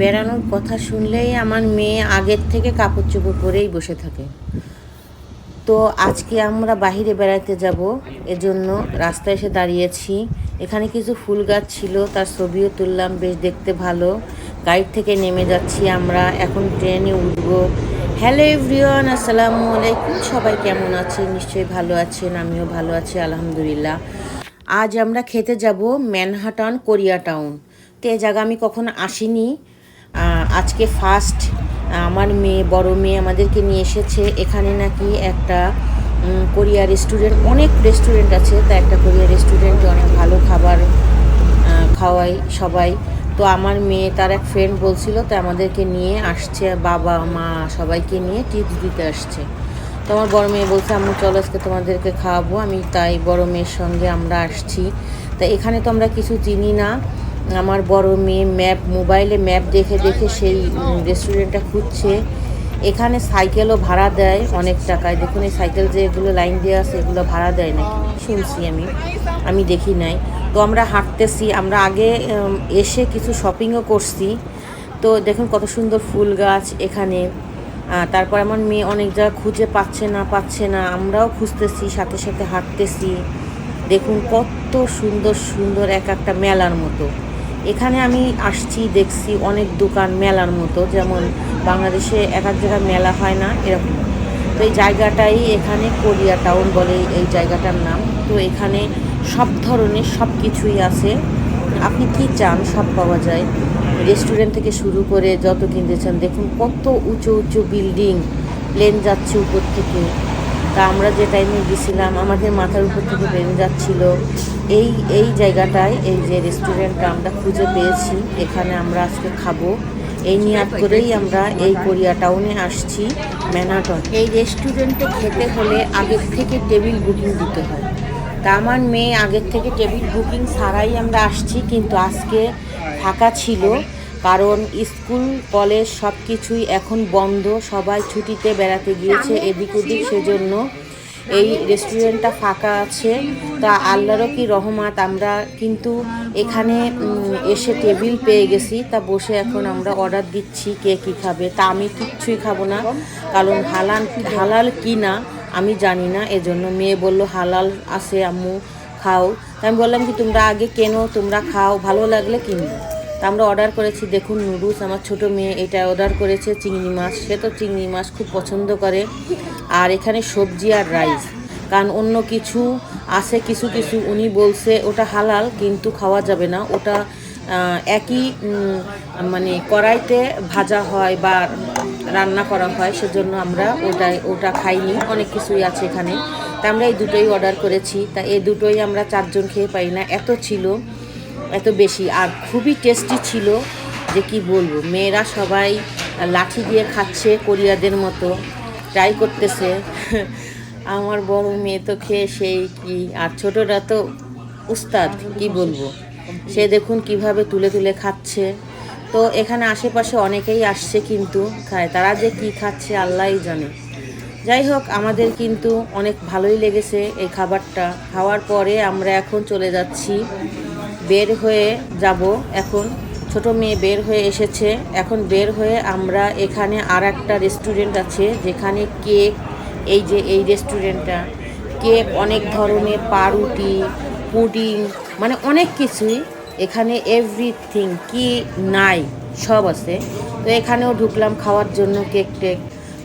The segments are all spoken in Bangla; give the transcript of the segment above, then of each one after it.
বেড়ানোর কথা শুনলেই আমার মেয়ে আগের থেকে কাপড় চোপড় পরেই বসে থাকে। তো আজকে আমরা বাইরে বেড়াতে যাব, এজন্য রাস্তায় এসে দাঁড়িয়েছি। এখানে কিছু ফুল গাছ ছিল, তার ছবিও তুললাম, বেশ দেখতে ভালো। গাড়ি থেকে নেমে যাচ্ছি আমরা, এখন ট্রেনে উঠব। হ্যালো এভরিওয়ান, আসসালামু আলাইকুম। সবাই কেমন আছে নিশ্চয়ই ভালো আছেন, আমিও ভালো আছি, আলহামদুলিল্লাহ। আজ আমরা খেতে যাব ম্যানহাটন কোরিয়া টাউন তো এই জায়গা আমি কখনো আসিনি আজকে ফার্স্ট আমার মেয়ে, বড় মেয়ে আমাদেরকে নিয়ে এসেছে। এখানে নাকি একটা কোরিয়া রেস্টুরেন্ট অনেক রেস্টুরেন্ট আছে। তা একটা কোরিয়া রেস্টুরেন্টে অনেক ভালো খাবার খাওয়াই সবাই। তো আমার মেয়ে, তার এক ফ্রেন্ড বলছিল, তো আমাদেরকে নিয়ে আসছে, বাবা, মা সবাইকে নিয়ে টিপস দিতে আসছে। তো আমার বড় মেয়ে বলছে আমি চলো আজকে তোমাদেরকে খাওয়াবো। আমি তাই বড় মেয়ের সঙ্গে আমরা আসছি। তা এখানে তো আমরা কিছু চিনি না। আমার বড় মেয়ে ম্যাপ, মোবাইলে ম্যাপ দেখে দেখে সেই রেস্টুরেন্টটা খুঁজছে। এখানে সাইকেলও ভাড়া দেয় অনেক টাকায়। দেখুন এই সাইকেল যে এগুলো লাইন দেওয়া আছে, এগুলো ভাড়া দেয় নাকি? শুনছি আমি। আমি দেখি নাই। তো আমরা হাঁটতেছি। আমরা আগে এসে কিছু শপিংও করছি। তো দেখুন কত সুন্দর ফুল গাছ এখানে। তারপর আমার মেয়ে অনেক জায়গা খুঁজে পাচ্ছে না পাচ্ছে না। আমরাও খুঁজতেছি, সাথে সাথে হাঁটতেছি। দেখুন কত সুন্দর সুন্দর এক একটা মেলার মতো। এখানে আমি আসছি, দেখছি অনেক দোকান, মেলার মতো। যেমন বাংলাদেশে এক এক জায়গায় মেলা হয় না, এরকম। তো এই জায়গাটাই এখানে কোরিয়া টাউন বলে এই জায়গাটার নাম। তো এখানে সব ধরনের সব কিছুই আছে। আপনি কি চান সব পাওয়া যায়? রেস্টুরেন্ট থেকে শুরু করে যত কিনতে চান, দেখুন কত উঁচু উঁচু বিল্ডিং, প্লেন যাচ্ছে উপর থেকে। তা আমরা যে টাইমে গেছিলাম, আমাদের মাথার উপর থেকে প্লেন যাচ্ছিল। এই এই জায়গাটায়, এই যে রেস্টুরেন্টটা আমরা খুঁজে পেয়েছি, এখানে আমরা আজকে খাব। এই নিয়াত করেই আমরা এই কোরিয়া টাউনে আসছি ম্যানাটন এই রেস্টুরেন্টে খেতে হলে আগের থেকে টেবিল বুকিং দিতে হয়। তা আমার মেয়ে আগের থেকে টেবিল বুকিং ছাড়াই আমরা আসছি, কিন্তু আজকে ফাঁকা ছিল। কারণ স্কুল, কলেজ সব কিছুই এখন বন্ধ। সবাই ছুটিতে বেড়াতে গিয়েছে এদিক ওদিক সেজন্য। এই রেস্টুরেন্টটা ফাঁকা আছে। তা আল্লাহরও কি রহমাত, আমরা কিন্তু এখানে এসে টেবিল পেয়ে গেছি। তা বসে এখন আমরা অর্ডার দিচ্ছি কে কী খাবে। তা আমি কিচ্ছুই খাব না, কারণ হালাল হালাল কি না আমি জানি না। এজন্য মেয়ে বলল, হালাল আছে আম্মু, খাও। আমি বললাম কি, তোমরা আগে কেনো, তোমরা খাও, ভালো লাগলে কিনবো। তা আমরা অর্ডার করেছি, দেখুন নুডলস, আমার ছোট মেয়ে এটা অর্ডার করেছে, চিংড়ি মাছ। সে তো চিংড়ি মাছ খুব পছন্দ করে। আর এখানে সবজি আর রাইস কারণ অন্য কিছু আছে, কিছু কিছু উনি বলছে ওটা হালাল, কিন্তু খাওয়া যাবে না। ওটা একই মানে কড়াইতে ভাজা হয় বা রান্না করা হয়, সেজন্য আমরা ওটাই, ওটা খাইনি। অনেক কিছুই আছে এখানে। তা আমরা এই দুটোই অর্ডার করেছি। তা এই দুটোই আমরা চারজন খেয়ে পাই না। এত ছিল। এত বেশি। আর খুবই টেস্টি ছিল যে কি বলব, মেয়েরা সবাই লাঠি দিয়ে খাচ্ছে কোরিয়াদের মতো ট্রাই করতেছে। আমার বড় মেয়ে তো খেয়ে সেই কি, আর ছোটরা তো উস্তাদ, কি বলব। সে দেখুন কীভাবে তুলে তুলে খাচ্ছে। তো এখানে আশেপাশে অনেকেই আসছে কিন্তু খায়। তারা যে কি খাচ্ছে আল্লাহই জানে। যাই হোক, আমাদের কিন্তু অনেক ভালোই লেগেছে এই খাবারটা। খাওয়ার পরে আমরা এখন চলে যাচ্ছি বের হয়ে যাব। এখন ছোট মেয়ে বের হয়ে এসেছে। এখন বের হয়ে আমরা এখানে আর একটা রেস্টুরেন্ট আছে, যেখানে কেক এই যে এই রেস্টুরেন্টটা কেক অনেক ধরনের, পাউরুটি, পুডিং মানে অনেক কিছুই এখানে এভরিথিং কি নাই, সব আছে। তো এখানেও ঢুকলাম খাওয়ার জন্য কেক টেক।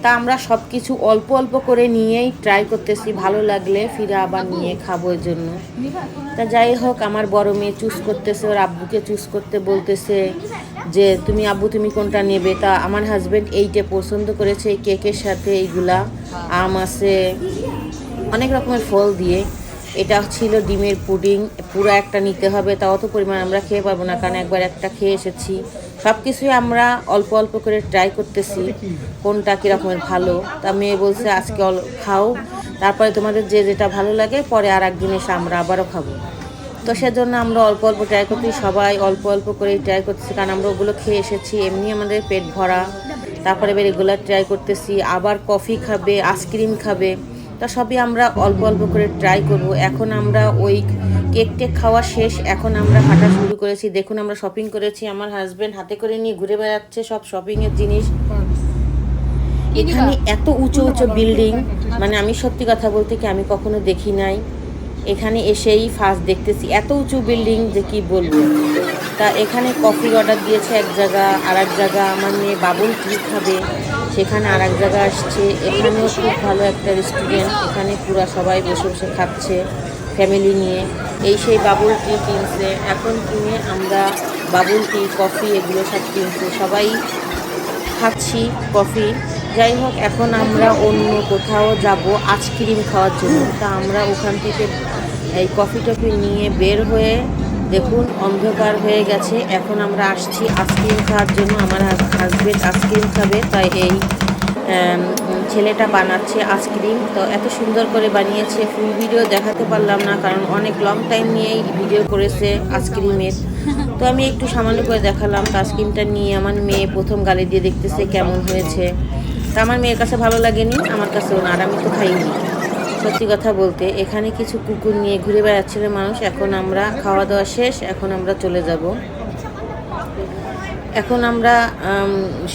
তা আমরা সব কিছু অল্প অল্প করে নিয়েই ট্রাই করতেছি, ভালো লাগলে ফিরে আবার নিয়ে খাব এর জন্য। তা যাই হোক, আমার বড় মেয়ে চুজ করতেছে, ওর আব্বুকে চুজ করতে বলতেছে যে, তুমি আব্বু, তুমি কোনটা নেবে? তা আমার হাজব্যান্ড এইটা পছন্দ করেছে এই কেকের সাথে এইগুলা, আম আছে, অনেক রকমের ফল দিয়ে। এটা ছিল ডিমের পুডিং, পুরো একটা নিতে হবে তা অত পরিমাণ আমরা খেয়ে পাবো না, কারণ একবার একটা খেয়ে এসেছি। সব কিছুই আমরা অল্প অল্প করে ট্রাই করতেছি, কোনটা কীরকমের ভালো। তা মেয়ে বলছে, আজকে খাও, তারপরে তোমাদের যে যেটা ভালো লাগে, পরে আর একদিন এসে আমরা আবারও খাব। তো সেজন্য আমরা অল্প অল্প ট্রাই করতেছি সবাই অল্প অল্প করেই ট্রাই করতেছি, কারণ আমরা ওগুলো খেয়ে এসেছি, এমনি আমাদের পেট ভরা। তারপরে এবার এগুলো ট্রাই করতেছি, আবার কফি খাবে আইসক্রিম খাবে। তা সবই আমরা অল্প অল্প করে ট্রাই করব। এখন আমরা ওই কেক টেক খাওয়া শেষ এখন আমরা হাঁটা শুরু করেছি। দেখুন আমরা শপিং করেছি আমার হাজবেন্ড হাতে করে নিয়ে ঘুরে বেড়াচ্ছে সব শপিংয়ের জিনিস। এখানে এত উঁচু উঁচু বিল্ডিং মানে আমি সত্যি কথা বলতে কি আমি কখনো দেখি নাই। এখানে এসেই ফার্স্ট দেখতেছি এত উঁচু বিল্ডিং যে কি বলব? তা এখানে কফি অর্ডার দিয়েছে এক জায়গা আর এক জায়গা আমার মেয়ে বাবুল টি খাবে? সেখানে আর এক জায়গা আসছে। এখানেও খুব ভালো একটা রেস্টুরেন্ট এখানে পুরা সবাই বসে বসে খাচ্ছে। ফ্যামিলি নিয়ে, এই সেই বাবুল টি কিনছে। এখন কিনে আমরা বাবুল টি কফি এগুলো সব কিনছে। সবাই খাচ্ছি কফি যাই হোক, এখন আমরা অন্য কোথাও যাব আইসক্রিম খাওয়ার জন্য। তা আমরা ওখান থেকে এই কফি টফি নিয়ে বের হয়ে দেখুন, অন্ধকার হয়ে গেছে। এখন আমরা আসছি আইসক্রিম খাওয়ার জন্য। আমার হাজবেন্ড আইসক্রিম খাবে, তাই এই ছেলেটা বানাচ্ছে আইসক্রিম, তো এত সুন্দর করে বানিয়েছে। ফুল ভিডিও দেখাতে পারলাম না, কারণ অনেক লং টাইম নিয়েই ভিডিও করেছে আইসক্রিমের। তো আমি একটু সামান্য করে দেখালাম, তো আইসক্রিমটা নিয়ে আমার মেয়ে প্রথম গালি দিয়ে দেখতেছে কেমন হয়েছে। তা আমার মেয়ের কাছে ভালো লাগেনি, আমার কাছেও না, আর আমি তো খাইনি। সত্যি কথা বলতে, এখানে কিছু কুকুর নিয়ে ঘুরে বেড়াচ্ছিল মানুষ, এখন আমরা খাওয়া দাওয়া শেষ, এখন আমরা চলে যাব। এখন আমরা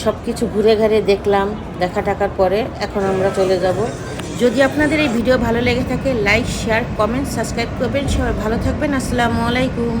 সব কিছু ঘুরে ঘাড়ে দেখলাম, দেখা টাকার পরে এখন আমরা চলে যাব। যদি আপনাদের এই ভিডিও ভালো লেগে থাকে লাইক শেয়ার কমেন্ট সাবস্ক্রাইব করবেন। সবাই ভালো থাকবেন। আসসালামু আলাইকুম।